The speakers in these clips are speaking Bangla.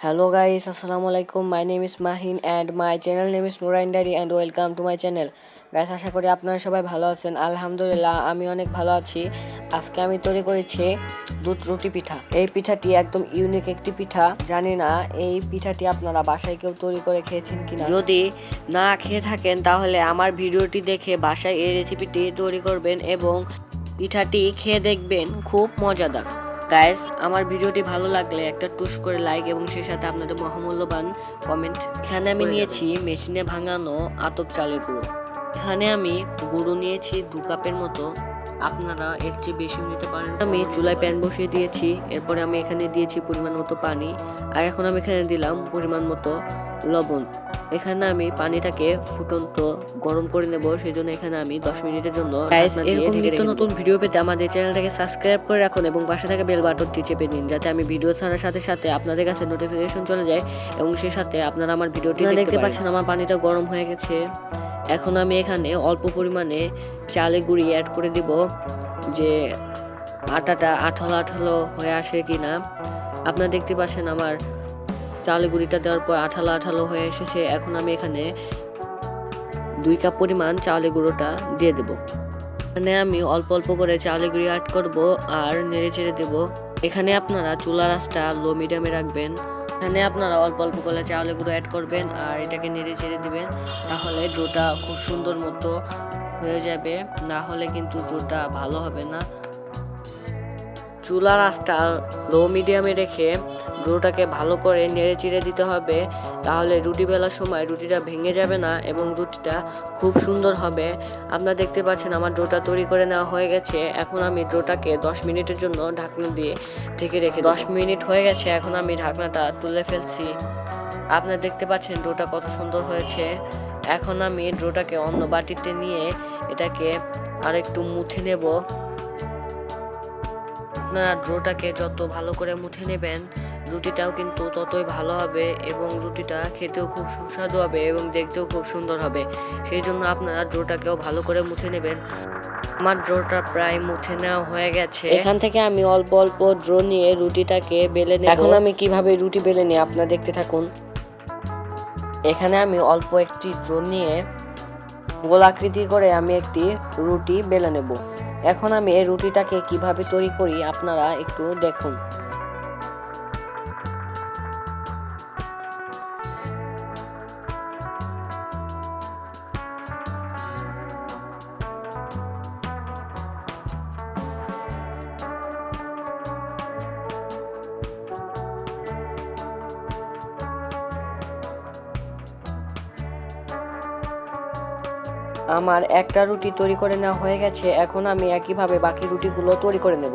Guys, Assalamu alaikum. My name is Mahin and my channel name is Nurain Diary and welcome to my channel. Guys আশা করি আপনারা সবাই ভালো আছেন। আলহামদুলিল্লাহ আমি অনেক ভালো আছি। আজকে আমি তৈরি করেছি দুধ রুটি পিঠা। এই পিঠাটি একদম ইউনিক একটি পিঠা। জানি না এই পিঠাটি আপনারা বাসায় কেউ তৈরি করে খেয়েছেন কিনা। যদি না খেয়ে থাকেন তাহলে আমার ভিডিওটি দেখে বাসায় এই রেসিপিটি তৈরি করবেন এবং পিঠাটি খেয়ে দেখবেন। খুব মজাদার। গাইস আমার ভিডিওটি ভালো লাগলে একটা টুস করে লাইক এবং সেই সাথে আপনাদের মহামূল্যবান কমেন্ট এখানে আমি নিয়েছি মেশিনে ভাঙানো আতপ চালের গুঁড়ো। এখানে আমি গুঁড়ো নিয়েছি দু কাপের মতো। আপনারা এর চেয়ে বেশিও নিতে পারেন। আমি চুলায় প্যান বসিয়ে দিয়েছি। এরপরে আমি এখানে দিয়েছি পরিমাণ মতো পানি। আর এখন আমি এখানে দিলাম পরিমাণ মতো লবণ। এখানে আমি পানিটাকে ফুটন্ত গরম করে নেব সেই জন্য এখানে আমি দশ মিনিটের জন্য এরকম নিত্য নতুন ভিডিও পেতে আমাদের চ্যানেলটাকে সাবস্ক্রাইব করে রাখুন এবং পাশে থাকা বেল বাটনটি চেপে দিন যাতে আমি ভিডিও ছাড়ার সাথে সাথে আপনাদের কাছে নোটিফিকেশন চলে যায় এবং সেই সাথে আপনারা আমার ভিডিওটি দেখতে পাচ্ছেন আমার পানিটা গরম হয়ে গেছে। এখন আমি এখানে অল্প পরিমাণে চালে গুঁড়ি অ্যাড করে দিব যে আটাটা আঠালো আঠালো হয়ে আসে কিনা। আপনারা দেখতে পাচ্ছেন আমার চালে গুঁড়িটা দেওয়ার পর আঠালো আঠালো হয়ে এসেছে, এখন আমি এখানে দুই কাপ পরিমাণ চালে গুঁড়োটা দিয়ে দেবো। এখানে আমি অল্প অল্প করে চালে গুঁড়ি অ্যাড করব আর নেড়ে চেড়ে দেবো। এখানে আপনারা চুলার আঁচটা লো মিডিয়ামে রাখবেন। এখানে আপনারা অল্প অল্প করে চাউলে গুঁড়ো অ্যাড করবেন আর এটাকে নেড়ে চেড়ে দিবেন, তাহলে ডোটা খুব সুন্দর মতো হয়ে যাবে। না হলে কিন্তু ডোটা ভালো হবে না। চুলার আঁচটা লো মিডিয়ামে রেখে ডোটাকে ভালো করে নেড়ে চিড়ে দিতে হবে, তাহলে রুটি বেলার সময় রুটিটা ভেঙে যাবে না এবং রুটিটা খুব সুন্দর হবে। আপনারা দেখতে পাচ্ছেন আমার ডোটা তৈরি করে নেওয়া হয়ে গেছে। এখন আমি ডোটাকে দশ মিনিটের জন্য ঢাকনা দিয়ে ঢেকে রেখে দশ মিনিট হয়ে গেছে, এখন আমি ঢাকনাটা তুলে ফেলছি। আপনারা দেখতে পাচ্ছেন ডোটা কত সুন্দর হয়েছে। এখন আমি ডোটাকে অন্য বাটিতে নিয়ে এটাকে আরেকটু মুথে নেব। আপনারা ডোটাকে যত ভালো করে মুথে নেবেন রুটিটাও কিন্তু ততই ভালো হবে এবং রুটিটা খেতেও খুব সুস্বাদু হবে এবং দেখতেও খুব সুন্দর হবে। সেই জন্য আপনারা ডোটাকেও ভালো করে মুছে নেবেন। আমার ড্রোটা প্রায় মুথে নেওয়া হয়ে গেছে। এখান থেকে আমি অল্প অল্প ড্রো নিয়ে রুটিটাকে বেলে নেব। এখন আমি কীভাবে রুটি বেলে নিই আপনারা দেখতে থাকুন। এখানে আমি অল্প একটি ড্রো নিয়ে গোলাকৃতি করে আমি একটি রুটি বেলে নেব। এখন আমি এই রুটিটাকে কীভাবে তৈরি করি আপনারা একটু দেখুন। আমার একটা রুটি তৈরি করে নেওয়া হয়ে গেছে, এখন আমি একইভাবে বাকি রুটিগুলো তৈরি করে নেব।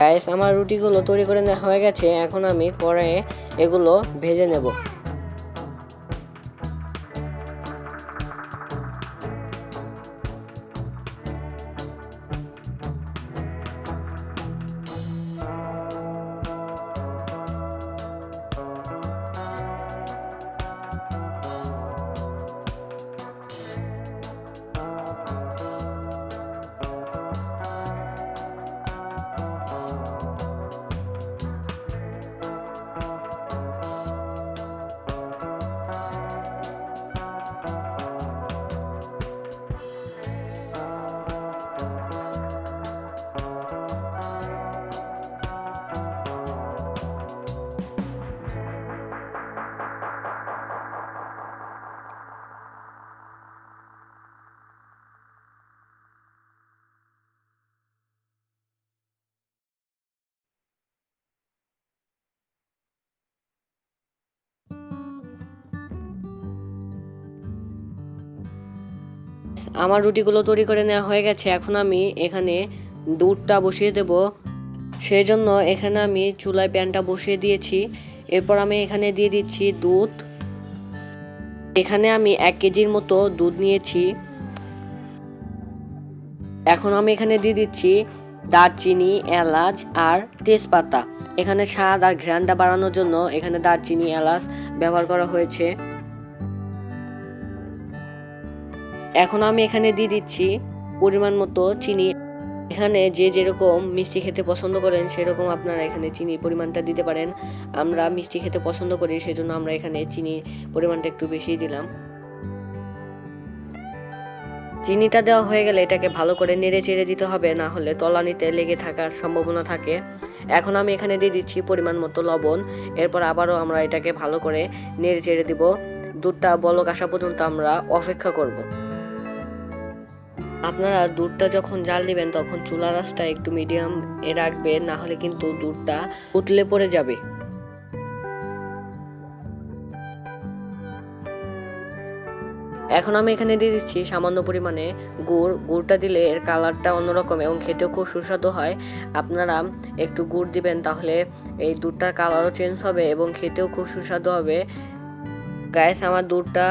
গাইস আমার রুটিগুলো তৈরি করে নেওয়া হয়ে গেছে। এখন আমি কড়াইয়ে এগুলো ভেজে নেব। আমার রুটিগুলো তৈরি করে নেওয়া হয়ে গেছে। এখন আমি এখানে দুধটা বসিয়ে দেব। সেই জন্য এখানে আমি চুলায় প্যানটা বসিয়ে দিয়েছি। এরপর আমি এখানে দিয়ে দিচ্ছি দুধ। এখানে আমি এক কেজির মতো দুধ নিয়েছি। এখন আমি এখানে দিয়ে দিচ্ছি দারচিনি, এলাচ আর তেজপাতা। এখানে স্বাদ আর ঘ্রানটা বাড়ানোর জন্য এখানে দারচিনি, এলাচ ব্যবহার করা হয়েছে। এখন আমি এখানে দিয়ে দিচ্ছি পরিমাণ মতো চিনি। এখানে যে যেরকম মিষ্টি খেতে পছন্দ করেন, সেরকম আপনারা এখানে চিনির পরিমাণটা দিতে পারেন। আমরা মিষ্টি খেতে পছন্দ করি, সেজন্য আমরা এখানে চিনির পরিমাণটা একটু বেশি দিলাম। চিনিটা দেওয়া হয়ে গেলে এটাকে ভালো করে নেড়ে চেড়ে দিতে হবে, না হলে তলানিতে লেগে থাকার সম্ভাবনা থাকে। এখন আমি এখানে দিয়ে দিচ্ছি পরিমাণ মতো লবণ। এরপর আবারও আমরা এটাকে ভালো করে নেড়ে চেড়ে দিব। দুধটা বলক আসা পর্যন্ত আমরা অপেক্ষা করব। আপনারা দুধটা যখন জাল দিবেন, তখন চুলা রাসটা একটু মিডিয়াম এ রাখবেন না হলে কিন্তু দুধটা উতলে পড়ে যাবে। এখন আমি এখানে দিয়ে দিচ্ছি সামান্য পরিমাণে গুড়। গুড়টা দিলে এর কালারটা অন্যরকম এবং খেতেও খুব সুস্বাদু হয়। আপনারা একটু গুড় দিবেন, তাহলে এই দুধটার কালারও চেঞ্জ হবে এবং খেতেও খুব সুস্বাদু হবে। গায়ে আমার দুধটা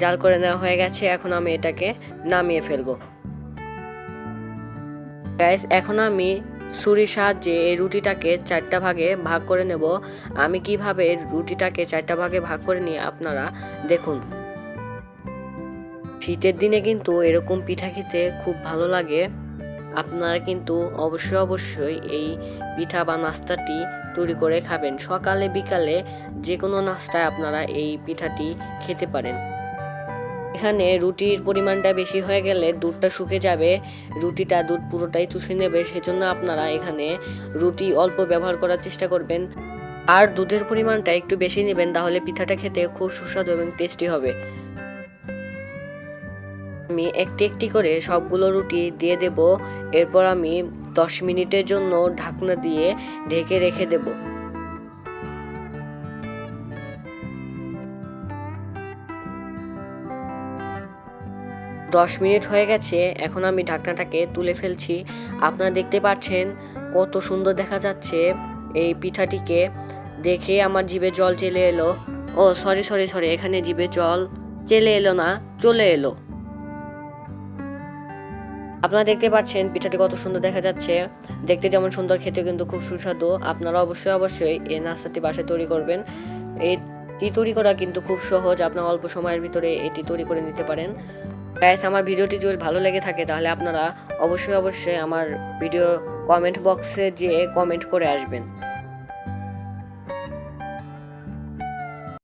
জাল করে নেওয়া হয়ে গেছে, এখন আমি এটাকে নামিয়ে ফেলব। গাইস এখন আমি ছুরির সাহায্যে এই রুটিটাকে চারটা ভাগে ভাগ করে নেব। আমি কীভাবে রুটিটাকে চারটা ভাগে ভাগ করে নিয়ে আপনারা দেখুন। শীতের দিনে কিন্তু এরকম পিঠা খেতে খুব ভালো লাগে। আপনারা কিন্তু অবশ্যই অবশ্যই এই পিঠা বা নাস্তাটি তৈরি করে খাবেন। সকালে, বিকালে যে কোনো নাস্তায় আপনারা এই পিঠাটি খেতে পারেন। এখানে রুটির পরিমাণটা বেশি হয়ে গেলে দুধটা শুকে যাবে। রুটিটা দুধ পুরোটাই চুষে নেবে। সেজন্য আপনারা এখানে রুটি অল্প ব্যবহার করার চেষ্টা করবেন। আর দুধের পরিমাণটা একটু বেশি নেবেন, তাহলে পিঠাটা খেতে খুব সুস্বাদু এবং টেস্টি হবে। আমি একটি একটি করে সবগুলো রুটি দিয়ে দেব। এরপর আমি দশ মিনিটের জন্য ঢাকনা দিয়ে ঢেকে রেখে দেবো। দশ মিনিট হয়ে গেছে, এখন আমি ঢাকনাটাকে তুলে ফেলছি। আপনারা দেখতে পাচ্ছেন কত সুন্দর দেখা যাচ্ছে এই পিঠাটিকে। দেখে আমার জিভে জল চলে এলো। ও সরি সরি সরি এখানে জিভে জল চলে এলো না, চলে এলো। আপনারা দেখতে পাচ্ছেন পিঠাটি কত সুন্দর দেখা যাচ্ছে। দেখতে যেমন সুন্দর খেতে কিন্তু খুব সুস্বাদু। আপনারা অবশ্যই অবশ্যই এই নাস্তাটি বাসায় তৈরি করবেন। এটি তৈরি করা কিন্তু খুব সহজ। আপনার অল্প সময়ের ভিতরে এটি তৈরি করে নিতে পারেন। গাইস আমার ভিডিওটি যদি ভালো লেগে থাকে, তাহলে আপনারা অবশ্যই অবশ্যই আমার ভিডিও কমেন্ট বক্সে যেয়ে কমেন্ট করে আসবেন।